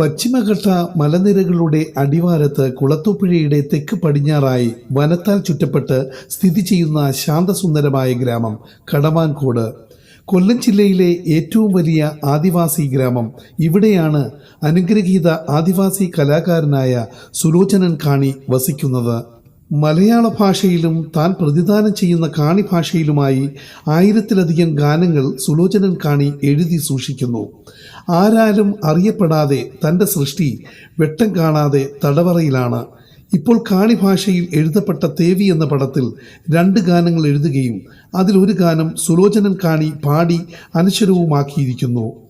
പശ്ചിമഘട്ട മലനിരകളുടെ അടിവാരത്ത് കുളത്തുപുഴയുടെ തെക്ക് പടിഞ്ഞാറായി വനത്താൽ ചുറ്റപ്പെട്ട് സ്ഥിതി ചെയ്യുന്ന ശാന്തസുന്ദരമായ ഗ്രാമം കടമാൻകോട് കൊല്ലം ജില്ലയിലെ ഏറ്റവും വലിയ ആദിവാസി ഗ്രാമം. ഇവിടെയാണ് അനുഗ്രഹീത ആദിവാസി കലാകാരനായ സുലോചനൻ കാണി വസിക്കുന്നത്. മലയാള ഭാഷയിലും താൻ പ്രതിദാനം ചെയ്യുന്ന കാണി ഭാഷയിലുമായി ആയിരത്തിലധികം ഗാനങ്ങൾ സുലോചനൻ കാണി എഴുതി സൂക്ഷിക്കുന്നു. ആരാലും അറിയപ്പെടാതെ തന്റെ സൃഷ്ടി വെട്ടം കാണാതെ തടവറയിലാണ്. ഇപ്പോൾ കാണി ഭാഷയിൽ എഴുതപ്പെട്ട തേവി എന്ന പടത്തിൽ രണ്ട് ഗാനങ്ങൾ എഴുതുകയും അതിലൊരു ഗാനം സുലോചനൻ കാണി പാടി അനശ്വരവുമാക്കിയിരിക്കുന്നു.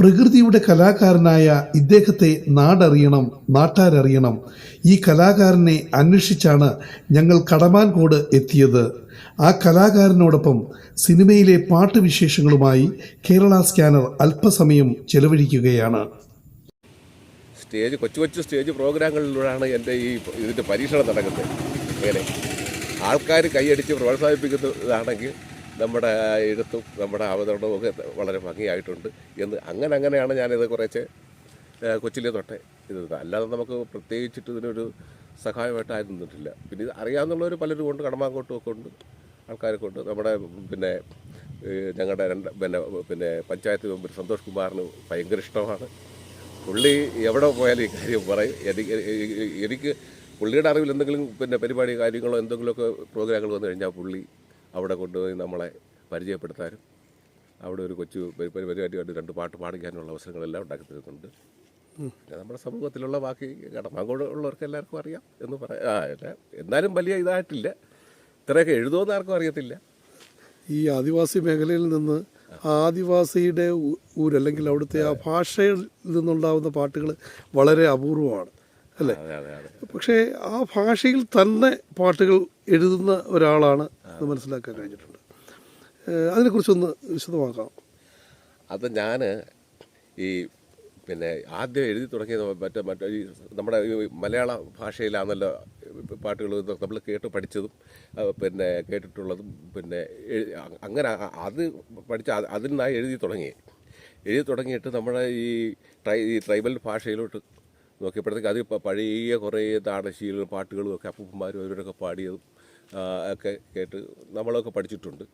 പ്രകൃതിയുടെ കലാകാരനായ ഇദ്ദേഹത്തെ നാടറിയണം നാട്ടാരറിയണം. ഈ കലാകാരനെ അന്വേഷിച്ചാണ് ഞങ്ങൾ കടമാൻകോട് എത്തിയത്. ആ കലാകാരനോടൊപ്പം സിനിമയിലെ പാട്ട് വിശേഷങ്ങളുമായി കേരള സ്കാനർ അല്പസമയം ചെലവഴിക്കുകയാണ്. സ്റ്റേജ് കൊച്ചു കൊച്ചു സ്റ്റേജ് പ്രോഗ്രാമുകളിലൂടെയാണ് എന്റെ ഈ ഇതിന്റെ പരീക്ഷണം നടക്കുന്നത്. ആൾക്കാർ കൈയടിച്ച് പ്രോത്സാഹിപ്പിക്കുന്നതാണെങ്കിൽ നമ്മുടെ എഴുത്തും നമ്മുടെ അവതരണവും ഒക്കെ വളരെ ഭംഗിയായിട്ടുണ്ട് എന്ന് അങ്ങനെ അങ്ങനെയാണ് ഞാനിത് കുറേശ്ശെ കൊച്ചിലെ തൊട്ടേ ഇത് അല്ലാതെ നമുക്ക് പ്രത്യേകിച്ചിട്ട് ഇതിനൊരു സഹായമായിട്ട് ആരും നിന്നിട്ടില്ല. പിന്നെ ഇത് അറിയാവുന്നവർ പലരും കൊണ്ട് കടമാങ്കോട്ടും ഒക്കെ ഉണ്ട് ആൾക്കാരൊക്കെ ഉണ്ട്. നമ്മുടെ പിന്നെ ഞങ്ങളുടെ രണ്ട് പിന്നെ പിന്നെ പഞ്ചായത്ത് മെമ്പർ സന്തോഷ് കുമാറിന് ഭയങ്കര ഇഷ്ടമാണ്. പുള്ളി എവിടെ പോയാലും ഈ കാര്യം പറയും. എനിക്ക് എനിക്ക് പുള്ളിയുടെ അറിവിൽ എന്തെങ്കിലും പിന്നെ പരിപാടി കാര്യങ്ങളോ എന്തെങ്കിലുമൊക്കെ പ്രോഗ്രാമുകൾ വന്നു കഴിഞ്ഞാൽ പുള്ളി അവിടെ കൊണ്ടുപോയി നമ്മളെ പരിചയപ്പെടുത്താനും അവിടെ ഒരു കൊച്ചു പരി- പരി- പരിപാടി കണ്ട് രണ്ട് പാട്ട് പാടിക്കാനുള്ള അവസരങ്ങളെല്ലാം ഉണ്ടാക്കി തരുന്നുണ്ട് പിന്നെ നമ്മുടെ സമൂഹത്തിലുള്ള ബാക്കി കടമാങ്കോട് ഉള്ളവർക്ക് എല്ലാവർക്കും അറിയാം എന്ന് പറയാം എന്നാലും വലിയ ഇതായിട്ടില്ല. ഇത്രയൊക്കെ എഴുതുമെന്ന് ആർക്കും അറിയത്തില്ല. ഈ ആദിവാസി മേഖലയിൽ നിന്ന് ആദിവാസിയുടെ ഊരല്ലെങ്കിൽ അവിടുത്തെ ആ ഭാഷയിൽ നിന്നുണ്ടാവുന്ന പാട്ടുകൾ വളരെ അപൂർവമാണ്. അല്ലേ? അതെ അതെ അതെ. പക്ഷേ ആ ഭാഷയിൽ തന്നെ പാട്ടുകൾ എഴുതുന്ന ഒരാളാണ് എന്ന് മനസ്സിലാക്കാൻ കഴിഞ്ഞിട്ടുണ്ട്. അതിനെക്കുറിച്ചൊന്ന് വിശദമാക്കാം. അത് ഞാൻ ഈ പിന്നെ ആദ്യം എഴുതി തുടങ്ങിയത് മറ്റേ മറ്റേ ഈ നമ്മുടെ ഈ മലയാള ഭാഷയിലാണല്ലോ പാട്ടുകൾ നമ്മൾ കേട്ട് പഠിച്ചതും പിന്നെ കേട്ടിട്ടുള്ളതും പിന്നെ അങ്ങനെ അത് പഠിച്ച അത് അതിൽ നിന്നായി എഴുതി തുടങ്ങി. എഴുതി തുടങ്ങിയിട്ട് നമ്മുടെ ഈ ട്രൈ ഈ ട്രൈബൽ ഭാഷയിലോട്ട് നോക്കിയപ്പോഴത്തേക്ക് അത് പഴയ കുറേ നാടശീലും പാട്ടുകളും ഒക്കെ അപ്പൂപ്പന്മാരും അവരോടൊക്കെ പാടിയതും ഒക്കെ കേട്ട് നമ്മളൊക്കെ പഠിച്ചിട്ടുണ്ട്.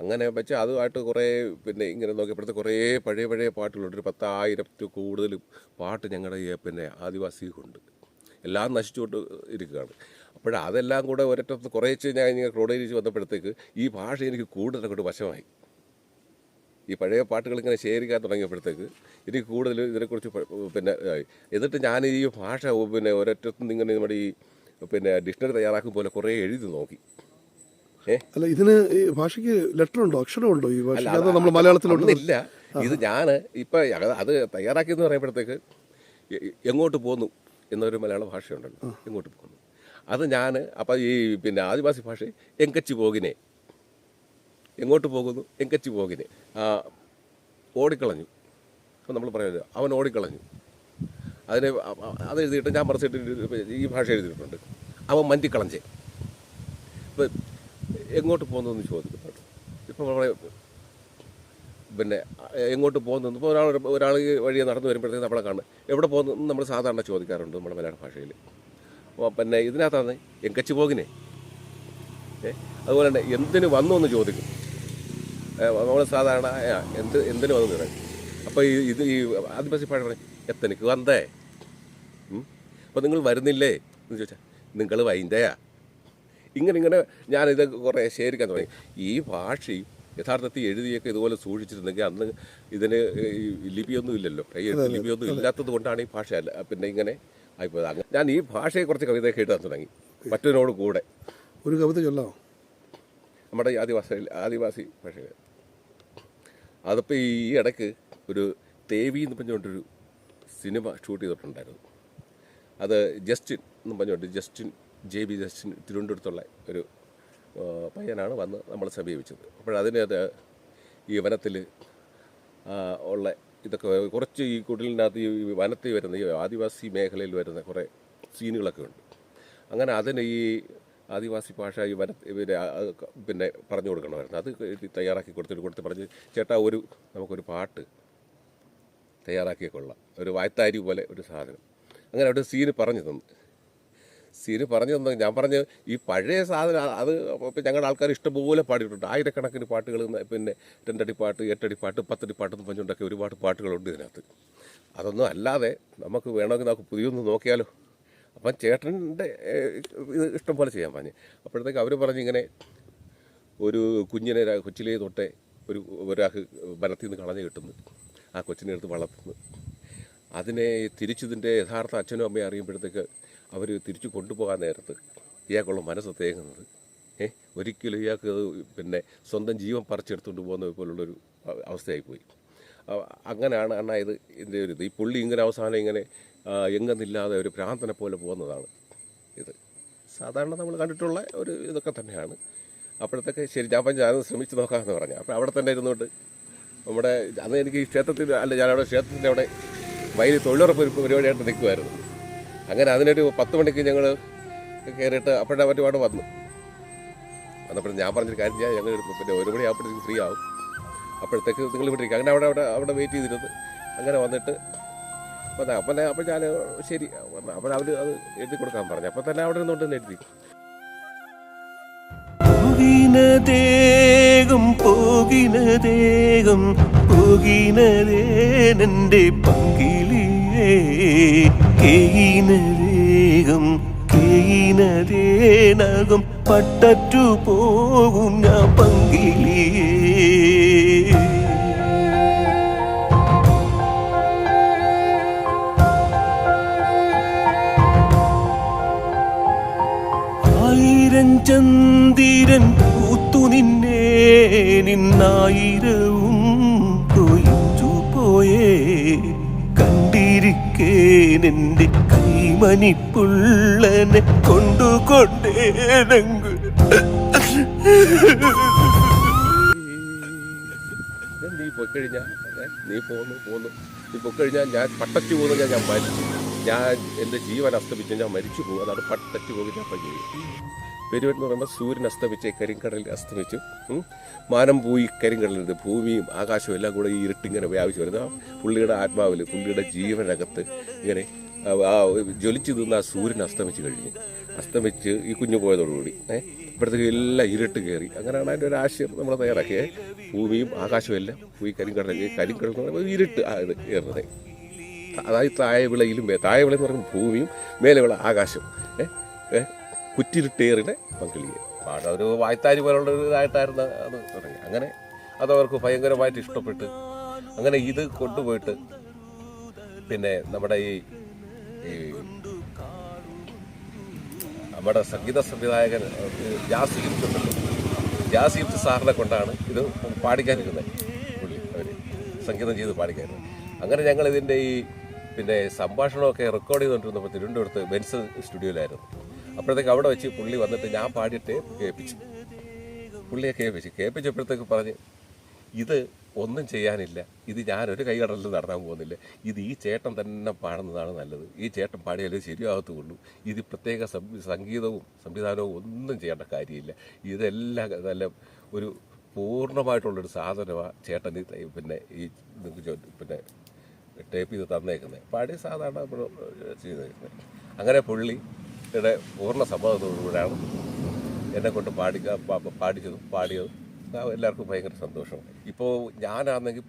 അങ്ങനെ വെച്ച് അതുമായിട്ട് കുറേ പിന്നെ ഇങ്ങനെ നോക്കിയപ്പോഴത്തെ കുറേ പഴയ പഴയ പാട്ടുകളുണ്ട്. ഒരു പത്തായിരത്തിൽ കൂടുതലും പാട്ട് ഞങ്ങളുടെ പിന്നെ ആദിവാസിക്കുണ്ട് എല്ലാം നശിച്ചുകൊണ്ട് ഇരിക്കുകയാണ്. അപ്പോഴതെല്ലാം കൂടെ ഒരറ്റത്ത് കുറേച്ച് ഞാൻ ഇങ്ങനെ ക്രോഡീകരിച്ച് വന്നപ്പോഴത്തേക്ക് ഈ ഭാഷ എനിക്ക് കൂടുതൽ വശമായി. ഈ പഴയ പാട്ടുകൾ ഇങ്ങനെ ശേഖരിക്കാൻ തുടങ്ങിയപ്പോഴത്തേക്ക് എനിക്ക് കൂടുതൽ ഇതിനെക്കുറിച്ച് പിന്നെ എന്നിട്ട് ഞാൻ ഈ ഭാഷ പിന്നെ ഒരറ്റത്തും ഇങ്ങനെ നമ്മുടെ ഈ പിന്നെ ഡിക്ഷണറി തയ്യാറാക്കും പോലെ കുറേ എഴുതി നോക്കി. ഏ? അല്ല ഇതിന് ഈ ഭാഷയ്ക്ക് ലെറ്റർ ഉണ്ടോ? അക്ഷരമുണ്ടോ ഈ അതോ നമ്മൾ മലയാളത്തിലോട്ട് ഇല്ല. ഇത് ഞാൻ ഇപ്പം അത് തയ്യാറാക്കിയെന്ന് പറയുമ്പോഴത്തേക്ക് എങ്ങോട്ട് പോന്നു എന്നൊരു മലയാള ഭാഷയുണ്ടല്ലോ. എങ്ങോട്ട് പോന്നു? അത് ഞാൻ അപ്പം ഈ പിന്നെ ആദിവാസി ഭാഷ എങ്കച്ചി പോകിനെ. എങ്ങോട്ട് പോകുന്നു എങ്കച്ചി പോകിന്. ഓടിക്കളഞ്ഞു. അപ്പം നമ്മൾ പറയുന്നത് അവൻ ഓടിക്കളഞ്ഞു. അതിന് അത് എഴുതിയിട്ട് ഞാൻ മറിച്ചിട്ട് ഈ ഭാഷ എഴുതിയിട്ടുണ്ട്. അവൻ മന്തിക്കളഞ്ചേ. ഇപ്പം എങ്ങോട്ട് പോകുന്നു എന്ന് ചോദിക്കുന്നുണ്ട് ഇപ്പം നമ്മളെ പിന്നെ എങ്ങോട്ട് പോകുന്നു ഇപ്പോൾ ഒരാൾ ഒരാൾ വഴി നടന്നു വരുമ്പോഴത്തേക്ക് നമ്മളെ കാണും. എവിടെ പോകുന്നു നമ്മൾ സാധാരണ ചോദിക്കാറുണ്ട് നമ്മുടെ മലയാള ഭാഷയിൽ. അപ്പോൾ പിന്നെ ഇതിനകത്താണ് എങ്കച്ചു പോകിനെ. അതുപോലെ തന്നെ എന്തിന് വന്നു എന്ന് ചോദിക്കും. നമ്മൾ സാധാരണ എന്ത് എന്തിനു വന്നു എന്ന് പറയും അപ്പോൾ ഈ ഇത് ഈ ആദിവാസി ഭാഷ പറയും എത്തനിക്ക് വന്നേ. അപ്പോൾ നിങ്ങൾ വരുന്നില്ലേ? എന്ന് ചോദിച്ചാൽ നിങ്ങൾ വൈന്തയാ ഇങ്ങനെ ഇങ്ങനെ ഞാനിത് കുറേ ശേഖരിക്കാൻ തുടങ്ങി. ഈ ഭാഷയും യഥാർത്ഥത്തിൽ എഴുതിയൊക്കെ ഇതുപോലെ സൂക്ഷിച്ചിരുന്നെങ്കിൽ അന്ന് ഇതിന് ഈ ലിപിയൊന്നും ഇല്ലല്ലോ. കൈ ലിപിയൊന്നും ഇല്ലാത്തത് കൊണ്ടാണ് ഈ ഭാഷ അല്ല പിന്നെ ഇങ്ങനെ ആയിപ്പോയത്. ഞാൻ ഈ ഭാഷയെ കുറച്ച് കവിതയൊക്കെ എഴുതാൻ തുടങ്ങി മറ്റൊരോട് കൂടെ. ഒരു കവിത ചൊല്ലാമോ നമ്മുടെ ഈ ആദിവാസി ആദിവാസി ഭാഷയിൽ അതിപ്പോൾ ഈ ഇടയ്ക്ക് ഒരു തേവി എന്ന് പറഞ്ഞുകൊണ്ടൊരു സിനിമ ഷൂട്ട് ചെയ്തിട്ടുണ്ടായിരുന്നു. അത് ജസ്റ്റിൻ എന്ന് പറഞ്ഞുകൊണ്ട് ജസ്റ്റിൻ ജെ ബി ജസ്റ്റിൻ തിരുവനന്തപുരത്തുള്ള ഒരു പയ്യനാണ് വന്ന് നമ്മളെ സമീപിച്ചത്. അപ്പോഴതിനകത്ത് ഈ വനത്തിൽ ഉള്ള ഇതൊക്കെ കുറച്ച് ഈ കുടിലിനകത്ത് ഈ വനത്തിൽ വരുന്ന ഈ ആദിവാസി മേഖലയിൽ വരുന്ന കുറേ സീനുകളൊക്കെ ഉണ്ട്. അങ്ങനെ അതിന് ഈ ആദിവാസി ഭാഷ ഈ വന പിന്നെ പിന്നെ പറഞ്ഞു കൊടുക്കണമായിരുന്നു. അത് തയ്യാറാക്കി കൊടുത്തിട്ട് കൊടുത്ത് പറഞ്ഞ് ചേട്ടാ ഒരു നമുക്കൊരു പാട്ട് തയ്യാറാക്കിയ കൊള്ളാം. ഒരു വായത്താരി പോലെ ഒരു സാധനം. അങ്ങനെ അവിടെ സീന് പറഞ്ഞു തന്നു. സീന് പറഞ്ഞു തന്നു. ഞാൻ പറഞ്ഞ് ഈ പഴയ സാധനം അത് ഇപ്പം ഞങ്ങളുടെ ആൾക്കാർ ഇഷ്ടംപോലെ പാടിയിട്ടുണ്ട്. ആയിരക്കണക്കിന് പാട്ടുകൾ പിന്നെ രണ്ടടി പാട്ട് എട്ടടി പാട്ട് പത്തടി പാട്ട് എന്ന് പറഞ്ഞുകൊണ്ടൊക്കെ ഒരുപാട് പാട്ടുകളുണ്ട് ഇതിനകത്ത്. അതൊന്നും അല്ലാതെ നമുക്ക് വേണമെങ്കിൽ നമുക്ക് പുതിയൊന്ന് നോക്കിയാലോ? അപ്പം ചേട്ടന്റെ ഇത് ഇഷ്ടം പോലെ ചെയ്യാൻ പറഞ്ഞു. അപ്പോഴത്തേക്ക് അവർ പറഞ്ഞു ഇങ്ങനെ ഒരു കുഞ്ഞിനെ കൊച്ചിലെ തൊട്ടേ ഒരു ഒരാൾക്ക് വനത്തിൽ നിന്ന് കളഞ്ഞു കിട്ടുന്നു. ആ കൊച്ചിനെ എടുത്ത് വളർത്തുന്നു. അതിനെ തിരിച്ചതിന്റെ യഥാർത്ഥ അച്ഛനും അമ്മയും അറിയുമ്പോഴത്തേക്ക് അവർ തിരിച്ചു കൊണ്ടുപോകാൻ നേരത്ത് ഇയാൾക്കുള്ള മനസ്സ് തേങ്ങുന്നത്. ഏ ഒരിക്കലും ഇയാൾക്ക് പിന്നെ സ്വന്തം ജീവൻ പറിച്ചെടുത്തുകൊണ്ട് പോകുന്ന പോലുള്ളൊരു അവസ്ഥയായിപ്പോയി. അങ്ങനെയാണ് അണ്ണ ഇത് ഇതിന്റെ ഒരു ഇത്. ഈ പുള്ളി ഇങ്ങനെ അവസാനം ഇങ്ങനെ എങ്ങുന്നില്ലാതെ ഒരു ഭ്രാന്തനെ പോലെ പോകുന്നതാണ് ഇത്. സാധാരണ നമ്മൾ കണ്ടിട്ടുള്ള ഒരു ഇതൊക്കെ തന്നെയാണ്. അപ്പോഴത്തേക്ക് ശരി ഞാൻ പറഞ്ഞു ഞാനത് ശ്രമിച്ച് നോക്കാമെന്ന് പറഞ്ഞു. അപ്പോൾ അവിടെ തന്നെ ഇരുന്നുകൊണ്ട് നമ്മുടെ അന്ന് എനിക്ക് ഈ ക്ഷേത്രത്തിൽ അല്ല ഞാനവിടെ ക്ഷേത്രത്തിന്റെ അവിടെ വയലിൽ തൊഴിലുറപ്പ് ഒരു പരിപാടിയായിട്ട് നിൽക്കുമായിരുന്നു. അങ്ങനെ അതിനൊരു പത്ത് മണിക്ക് ഞങ്ങൾ കയറിയിട്ട് അപ്പോഴേ ഒരുപാട് വന്നു. വന്നപ്പോൾ ഞാൻ പറഞ്ഞൊരു കാര്യം ഞാൻ ഞങ്ങൾ പിന്നെ ഒരു മണി ആകുമ്പോഴത്തേക്ക് ഫ്രീ ആവും. അപ്പോഴത്തേക്ക് നിങ്ങൾ ഇവിടെ ഇരിക്കുക. അങ്ങനെ അവിടെ അവിടെ അവിടെ വെയിറ്റ് ചെയ്തിരുന്നു. അങ്ങനെ വന്നിട്ട് അപ്പം അപ്പം അപ്പം ഞാൻ ശരി. അപ്പം അവർ അത് എഴുതി കൊടുക്കാൻ പറഞ്ഞു. അപ്പം തന്നെ അവിടെ നിന്നുകൊണ്ട് എഴുതി. പോകിനതേകം പോകിനതേകം പോകിനതേനെന്റെ പോകിനേനന്റെ കേയിനതേകം കേയിനതേനകം പട്ടറ്റു പോകും ഞാൻ പങ്കിലിയേ ചന്ദിരൻ പൂത്തു നിന്നെ നിന്നായിരവും കൊയിച്ചു പോയേ. കണ്ടിരിക്കേനെന്റെ കൈമണിപ്പുള്ളനെ കൊണ്ടുകൊണ്ടേനങ്ങ്. ഞാൻ നീ പോയി കഴിഞ്ഞാൽ നീ പോന്നു പോന്നു. നീ പോയി കഴിഞ്ഞാൽ ഞാൻ പട്ടച്ചു പോകുന്ന ഞാൻ മരിച്ചു. ഞാൻ എന്റെ ജീവൻ അസ്തമിച്ച് ഞാൻ മരിച്ചു പോകും. അതാണ് പട്ടച്ചു പോകുന്ന ഞാൻ അപ്പം ചെയ്യും പെരുവൻ എന്ന് പറയുമ്പോൾ സൂര്യൻ അസ്തമിച്ച് കരിങ്കടലിൽ അസ്തമിച്ചു. മാനം പോയി കരിങ്കടലിൽ ഭൂമിയും ആകാശവും എല്ലാം കൂടെ ഈ ഇരുട്ടിങ്ങനെ വ്യാപിച്ചു വരുന്നത് ആ പുള്ളിയുടെ ആത്മാവിൽ പുള്ളിയുടെ ജീവനകത്ത് ഇങ്ങനെ ആ, ജ്വലിച്ചു നിന്ന് ആ സൂര്യൻ അസ്തമിച്ച് കഴിഞ്ഞു. അസ്തമിച്ച് ഈ കുഞ്ഞു പോയതോടുകൂടി ഏഹ് ഇപ്പോഴത്തേക്ക് എല്ലാം ഇരുട്ട് കയറി. അങ്ങനെയാണ് അതിന്റെ ഒരു ആശയം നമ്മൾ തയ്യാറാക്കിയത് ഭൂമിയും ആകാശവും എല്ലാം പോയി കരിങ്കടൽ കരിങ്കടൽ എന്ന് പറയുമ്പോൾ ഇരുട്ട് കയറുന്നത്. അതായത് തായവിളയിലും വിളയിലും താഴെ എന്ന് പറയുമ്പോൾ ഭൂമിയും മേലെ വിള ആകാശം ഏഹ് ഏഹ് കുറ്റിരുട്ടേറിനെ പങ്കിളിയെ. പാട്ട് ഒരു വായ്ത്താരി പോലുള്ള ഒരു അത് തുടങ്ങി അങ്ങനെ അത് അവർക്ക് ഭയങ്കരമായിട്ട് ഇഷ്ടപ്പെട്ട് അങ്ങനെ ഇത് കൊണ്ടുപോയിട്ട് പിന്നെ നമ്മുടെ ഈ നമ്മുടെ സംഗീത സംവിധായകൻ ജാസ് ഈപ്റ്റ് ജാസ് ഈപ്റ്റ് സാറിനെ കൊണ്ടാണ് ഇത് പാടിക്കാനിരുന്നത് പുള്ളി അവർ സംഗീതം ചെയ്ത് പാടിക്കാനും അങ്ങനെ ഞങ്ങൾ ഇതിന്റെ ഈ പിന്നെ സംഭാഷണമൊക്കെ റെക്കോർഡ് ചെയ്തുകൊണ്ടിരുന്നപ്പോൾ തിരുവനന്തപുരത്ത് ബെൻസ് സ്റ്റുഡിയോയിലായിരുന്നു. അപ്പോഴത്തേക്ക് അവിടെ വെച്ച് പുള്ളി വന്നിട്ട് ഞാൻ പാടിയിട്ട് കേൾപ്പിച്ചു. പുള്ളിയെ കേൾപ്പിച്ചു. കേൾപ്പിച്ചപ്പോഴത്തേക്ക് പറഞ്ഞ് ഇത് ഒന്നും ചെയ്യാനില്ല. ഇത് ഞാനൊരു കൈകടലിൽ നടത്താൻ പോകുന്നില്ല. ഇത് ഈ ചേട്ടൻ തന്നെ പാടുന്നതാണ് നല്ലത്. ഈ ചേട്ടൻ പാടിയാലേ ശരിയാകത്തുള്ളൂ. ഇത് പ്രത്യേക സംഗീതവും സംവിധാനവും ഒന്നും ചെയ്യേണ്ട കാര്യമില്ല. ഇതെല്ലാം നല്ല ഒരു പൂർണമായിട്ടുള്ളൊരു സാധനമാണ് ചേട്ടൻ പിന്നെ ഈ പിന്നെ ടേപ്പ് ചെയ്ത് തന്നേക്കുന്നത് പാടി സാധാരണ ചെയ്തേക്കുന്നത് അങ്ങനെ പുള്ളിയുടെ പൂർണ സമ്മതത്തോടുകൂടിയാണ് എന്നെ കൊണ്ട് പാടിക്കാൻ പാടിച്ചതും പാടിയതും. എല്ലാവർക്കും ഭയങ്കര സന്തോഷമാണ് ഇപ്പോൾ ഞാനാണെങ്കിൽ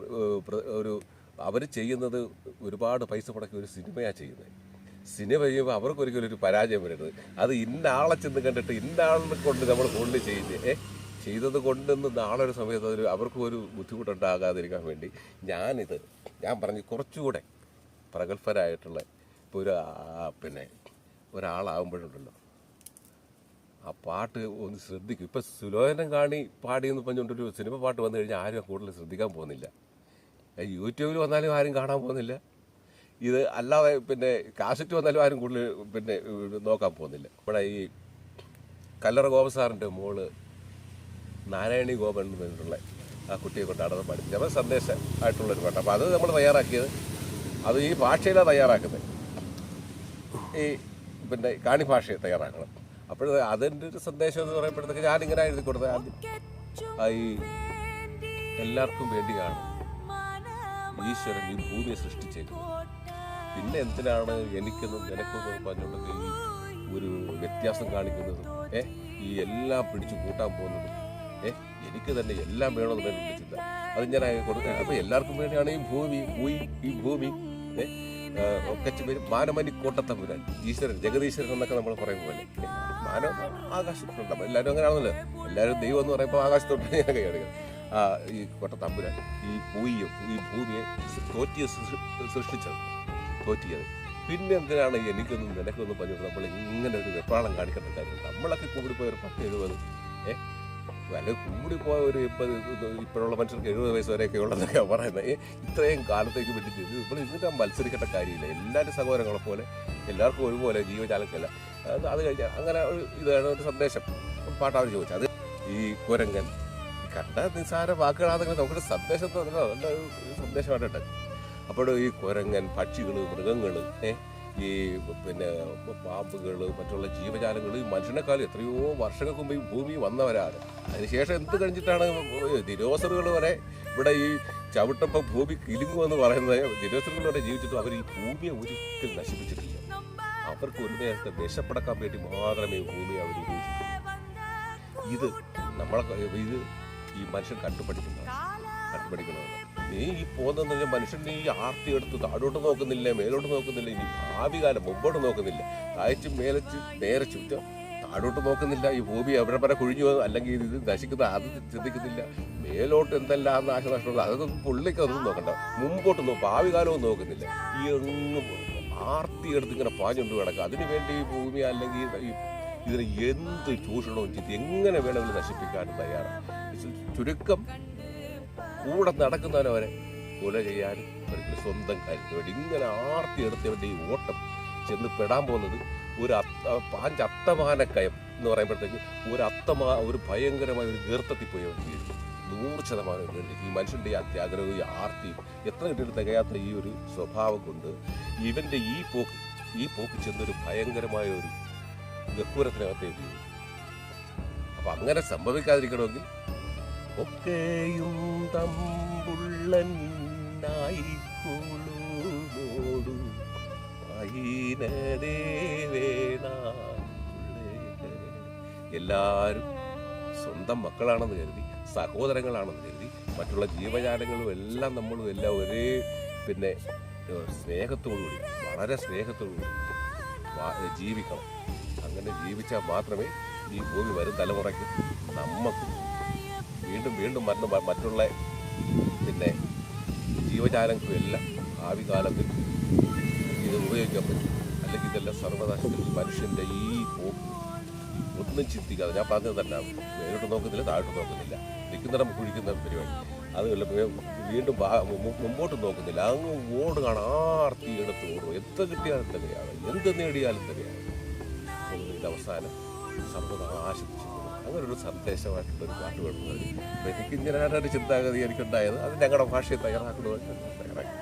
ഒരു അവർ ചെയ്യുന്നത് ഒരുപാട് പൈസ മുടക്കി ഒരു സിനിമയാണ് ചെയ്യുന്നത് സിനിമ ചെയ്യുമ്പോൾ അവർക്ക് ഒരിക്കലും ഒരു പരാജയം വരരുത്. അത് ഇന്നാളെ ചെന്ന് കണ്ടിട്ട് ഇന്ന ആളിനെ കൊണ്ട് നമ്മൾ കൊണ്ട് ചെയ്യുന്നത് ചെയ്തത് കൊണ്ടെന്ന് നാളെ ഒരു സമയത്ത് അതൊരു അവർക്കും ഒരു ബുദ്ധിമുട്ടുണ്ടാകാതിരിക്കാൻ വേണ്ടി ഞാനിത് ഞാൻ പറഞ്ഞു കുറച്ചുകൂടെ പ്രഗത്ഭരായിട്ടുള്ള ഇപ്പോൾ ഒരു പിന്നെ ഒരാളാകുമ്പോഴുണ്ടല്ലോ ആ പാട്ട് ഒന്ന് ശ്രദ്ധിക്കും. ഇപ്പം സുലോചനം കാണി പാടി എന്ന് പറഞ്ഞുകൊണ്ടൊരു സിനിമ പാട്ട് വന്നു കഴിഞ്ഞാൽ ആരും കൂടുതൽ ശ്രദ്ധിക്കാൻ പോകുന്നില്ല. യൂട്യൂബിൽ വന്നാലും ആരും കാണാൻ പോകുന്നില്ല. ഇത് അല്ലാതെ പിന്നെ കാസറ്റ് വന്നാലും ആരും കൂടുതൽ പിന്നെ നോക്കാൻ പോകുന്നില്ല. ഇവിടെ ഈ കല്ലറ ഗോപ സാറിന്റെ മോൾ നാരായണി ഗോപൻ എന്ന് പറഞ്ഞിട്ടുള്ള ആ കുട്ടിയെ കൊണ്ടാണ് അത് പഠിച്ചത് അപ്പോൾ സന്ദേശം ആയിട്ടുള്ളൊരു പാട്ട് അപ്പോൾ അത് നമ്മൾ തയ്യാറാക്കിയത്. അത് ഈ ഭാഷയിലാണ് തയ്യാറാക്കുന്നത്. ഈ പിന്നെ കാണി ഭാഷ തയ്യാറാക്കണം. അപ്പോൾ അതിന്റെ ഒരു സന്ദേശം എന്ന് പറയുമ്പോഴത്തേക്ക് ഞാനിങ്ങനെ എഴുതി കൊടുത്തത് ആദ്യം ഈ എല്ലാവർക്കും വേണ്ടിയാണ് ഈശ്വരൻ ഈ ഭൂമിയെ സൃഷ്ടിച്ചേക്കുന്നത് പിന്നെ എന്തിനാണ് എനിക്കെന്നും നിനക്കെന്നും പറഞ്ഞുകൊണ്ടൊക്കെ ഈ ഒരു വ്യത്യാസം കാണിക്കുന്നത്? ഏ ഈ എല്ലാം പിടിച്ചു കൂട്ടാൻ പോകുന്നത് ഏ എനിക്ക് തന്നെ എല്ലാം വേണമെന്ന് ചിന്ത. അത് ഞാൻ കൊടുക്കുക അപ്പോൾ എല്ലാവർക്കും വേണ്ടിയാണ് ഈ ഭൂമി ഈ ഭൂമി ഏ ഒക്കെ പേര് മാനമനി കോട്ടത്തമ്പുരാൻ ഈശ്വരൻ ജഗദീശ്വരൻ എന്നൊക്കെ നമ്മൾ പറയും പോലെ. മാനം ആകാശത്തോട്ട് അപ്പൊ എല്ലാവരും അങ്ങനെ ആണല്ലോ എല്ലാവരും ദൈവം എന്ന് പറയുമ്പോൾ ആകാശത്തോട്ട് ഞാൻ കൈയടിക്കണം ആ ഈ കോട്ടത്തമ്പുരാൻ ഈ ഭൂയിയെ ഈ ഭൂമിയെ തോറ്റിയെ സൃഷ്ടിച്ചത് തോറ്റിയത്. പിന്നെ എന്തിനാണ് എനിക്കൊന്നും നിനക്കൊന്നും പറഞ്ഞു നമ്മൾ ഇങ്ങനെ ഒരു വെപ്രാളം കാണിക്കേണ്ട കാര്യം നമ്മളൊക്കെ കൂടിപ്പോയ ഒരു പത്ത് എഴുപത് ഏ വില കൂടിപ്പോയ ഒരു ഇപ്പം ഇപ്പോഴുള്ള മനുഷ്യർക്ക് എഴുപത് വയസ്സ് വരെയൊക്കെ ഉള്ളതൊക്കെ പറയുന്നത്. ഇത്രയും കാലത്തേക്ക് വേണ്ടി ഇപ്പോൾ ഇന്നിട്ട് മത്സരിക്കേണ്ട കാര്യമില്ല. എല്ലാവരും സഹോദരങ്ങളെ പോലെ എല്ലാവർക്കും ഒരുപോലെ ജീവജാലക്കല്ല. അത് കഴിഞ്ഞാൽ അങ്ങനെ ഒരു ഇതാണ് ഒരു സന്ദേശം. പാട്ടാവർ ചോദിച്ചത് അത് ഈ കുരങ്ങൻ കണ്ട നിസ്സാര വാക്കുകളാണെങ്കിലും നമുക്കൊരു സന്ദേശം നല്ല ഒരു സന്ദേശമായിട്ട് അപ്പോൾ ഈ കുരങ്ങൻ പക്ഷികൾ മൃഗങ്ങൾ ഏ ഈ പിന്നെ പാമ്പുകൾ മറ്റുള്ള ജീവജാലങ്ങൾ മനുഷ്യനെക്കാളും എത്രയോ വർഷങ്ങൾക്ക് മുമ്പ് ഈ ഭൂമി വന്നവരാണ്. അതിനുശേഷം എന്ത് കഴിഞ്ഞിട്ടാണ് ദിനോസറുകൾ വരെ ഇവിടെ ഈ ചവിട്ടപ്പം ഭൂമി കിലുങ്ങുമെന്ന് പറയുന്നത് ദിനോസറുകൾ വരെ ജീവിച്ചിട്ടും അവർ ഈ ഭൂമിയെ ഒരിക്കലും നശിപ്പിച്ചിട്ടില്ല. അവർക്ക് ഒരു നേരത്തെ വിശപ്പടക്കാൻ വേണ്ടി മാത്രമേ ഭൂമിയെ അവർ ഉപയോഗിച്ചിട്ടുള്ളൂ. ഇത് നമ്മളെ ഇത് ഈ മനുഷ്യൻ കണ്ടുപഠിക്കുന്നത് കണ്ടുപഠിക്കുന്നത് നീ ഈ പോകുന്ന മനുഷ്യൻ ഈ ആർത്തി എടുത്ത് താഴോട്ട് നോക്കുന്നില്ല മേലോട്ട് നോക്കുന്നില്ല ഇനി ഭാവി കാലം മുമ്പോട്ട് നോക്കുന്നില്ല. താഴ്ച മേലച്ച് നേരെ ചുറ്റും താഴോട്ട് നോക്കുന്നില്ല. ഈ ഭൂമി എവിടെ വരെ കുഴിഞ്ഞു അല്ലെങ്കിൽ ഇത് നശിക്കുന്ന അത് ചിന്തിക്കുന്നില്ല. മേലോട്ട് എന്തെല്ലാം നാശനഷ്ടമുള്ളത് അതൊന്നും പുള്ളിക്ക് അതൊന്നും നോക്കണ്ട. മുമ്പോട്ട് നോക്കും ഭാവി കാലവും നോക്കുന്നില്ല. ഈ എങ്ങും ആർത്തി എടുത്ത് ഇങ്ങനെ പാഞ്ഞുകൊണ്ട് കിടക്കുക. അതിനു വേണ്ടി ഈ ഭൂമി അല്ലെങ്കിൽ ഈ ഇതിന് എന്ത് ചൂഷണവും ചെയ്ത് എങ്ങനെ വേണമെങ്കിലും നശിപ്പിക്കാനും തയ്യാറാണ് ചുരുക്കം കൂടെ നടക്കുന്നവനെ കൊല ചെയ്യാനും അവർക്ക് സ്വന്തം കാര്യത്തിന് വേണ്ടി ഇങ്ങനെ ആർത്തി എടുത്തവരുടെ ഈ ഓട്ടം ചെന്ന് പെടാൻ പോകുന്നത് ഒരു അത്ത പാഞ്ച് അത്തമാനക്കയം എന്ന് പറയുമ്പോഴത്തേക്ക് ഒരു അത്തമാ ഒരു ഭയങ്കരമായ ഒരു ഗീർത്തത്തിൽ പോയി അവർ വീഴും. നൂറ് ശതമാനം ഈ മനുഷ്യന്റെ ഈ അത്യാഗ്രഹവും ഈ ആർത്തിയും എത്ര കിട്ടിയിട്ട് തികയാത്ത ഈ ഒരു സ്വഭാവം കൊണ്ട് ഇവന്റെ ഈ പോക്ക് ഈ പോക്ക് ചെന്നൊരു ഭയങ്കരമായ ഒരു ഗഹൂരത്തിനകത്തേക്ക് എഴുതി അപ്പൊ അങ്ങനെ സംഭവിക്കാതിരിക്കണമെങ്കിൽ ഒക്കെയും എല്ലാവരും സ്വന്തം മക്കളാണെന്ന് കരുതി സഹോദരങ്ങളാണെന്ന് കരുതി മറ്റുള്ള ജീവജാലങ്ങളും എല്ലാം നമ്മളും എല്ലാം ഒരേ പിന്നെ സ്നേഹത്തോടുകൂടി വളരെ സ്നേഹത്തോടുകൂടി ജീവിക്കണം. അങ്ങനെ ജീവിച്ചാൽ മാത്രമേ ഈ ഭൂമി വരും തലമുറയ്ക്ക്. നമുക്ക് വീണ്ടും വീണ്ടും മരണം മ- മറ്റുള്ള പിന്നെ ജീവജാലങ്ങൾക്കും എല്ലാം ഭാവി കാലത്തിൽ ഇത് ഉപയോഗിക്കാൻ പറ്റും. അല്ലെങ്കിൽ ഇതെല്ലാം സർവനാശത്തിൽ മനുഷ്യന്റെ ഈ ഒന്നും ചിന്തിക്കാതെ ഞാൻ പറഞ്ഞത് തന്നെ മേലോട്ട് നോക്കുന്നില്ല താഴോട്ട് നോക്കുന്നില്ല. നിൽക്കുന്നിടം കുഴിക്കുന്ന പരിപാടി. അതുമല്ല വീണ്ടും മുമ്പോട്ട് നോക്കുന്നില്ല. അങ്ങ് ഓടുകയാണ് ആർത്തി എടുത്ത് ഓടും എത്ര കിട്ടിയാലും തന്നെയാണ്. എന്ത് നേടിയാലും തന്നെയാണ്. ഇത് അവസാനം സർവനാശിച്ചു അങ്ങനെ ഒരു സന്ദേശമായിട്ടുള്ള ഒരു പാട്ട് എനിക്ക് ഇങ്ങനെ ഒരു ചിന്താഗതി എനിക്കുണ്ടായത്. അത് ഞങ്ങളുടെ ഭാഷയെ തയ്യാറാക്കുന്നത് തയ്യാറാക്കി.